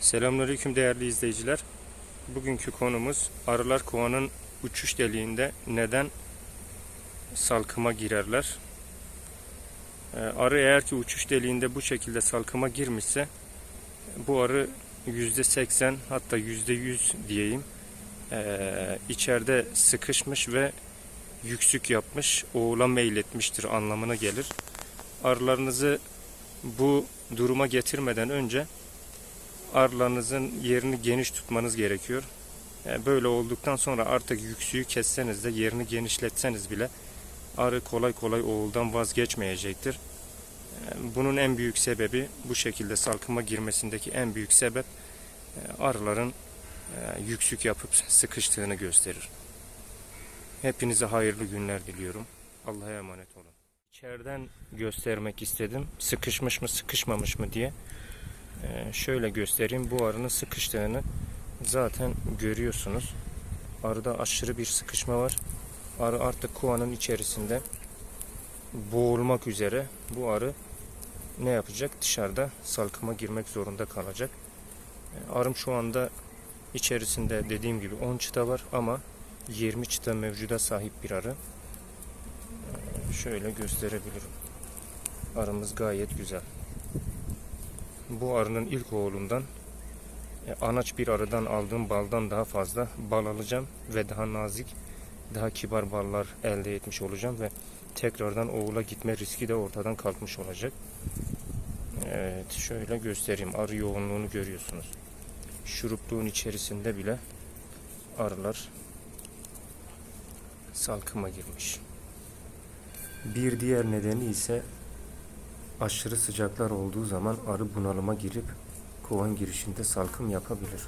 Selamünaleyküm değerli izleyiciler. Bugünkü konumuz arılar kovanın uçuş deliğinde neden salkıma girerler? Ee, Arı eğer ki uçuş deliğinde bu şekilde salkıma girmişse bu arı %80 hatta %100 diyeyim ee, içeride sıkışmış ve yüksük yapmış, oğula meyletmiştir anlamına gelir. Arılarınızı bu duruma getirmeden önce arılarınızın yerini geniş tutmanız gerekiyor. Yani böyle olduktan sonra artık yüksüğü kesseniz de yerini genişletseniz bile arı kolay kolay oğuldan vazgeçmeyecektir. Bunun en büyük sebebi bu şekilde salkıma girmesindeki en büyük sebep e, arıların e, yüksük yapıp sıkıştığını gösterir. Hepinize hayırlı günler diliyorum. Allah'a emanet olun. İçeriden göstermek istedim. Sıkışmış mı sıkışmamış mı diye. Ee, şöyle göstereyim. Bu arının sıkıştığını zaten görüyorsunuz. Arıda aşırı bir sıkışma var. Arı artık kovanın içerisinde boğulmak üzere. Bu arı ne yapacak? Dışarıda salkıma girmek zorunda kalacak. Ee, Arım şu anda içerisinde dediğim gibi 10 çıta var ama 20 çıta mevcuda sahip bir arı. Ee, Şöyle gösterebilirim. Arımız gayet güzel bu arının ilk oğlundan e, anaç bir arıdan aldığım baldan daha fazla bal alacağım ve daha nazik, daha kibar ballar elde etmiş olacağım ve tekrardan oğula gitme riski de ortadan kalkmış olacak. Evet, şöyle göstereyim. Arı yoğunluğunu görüyorsunuz. Şurupluğun içerisinde bile arılar salkıma girmiş. Bir diğer nedeni ise aşırı sıcaklar olduğu zaman arı bunalıma girip kovan girişinde salkım yapabilir.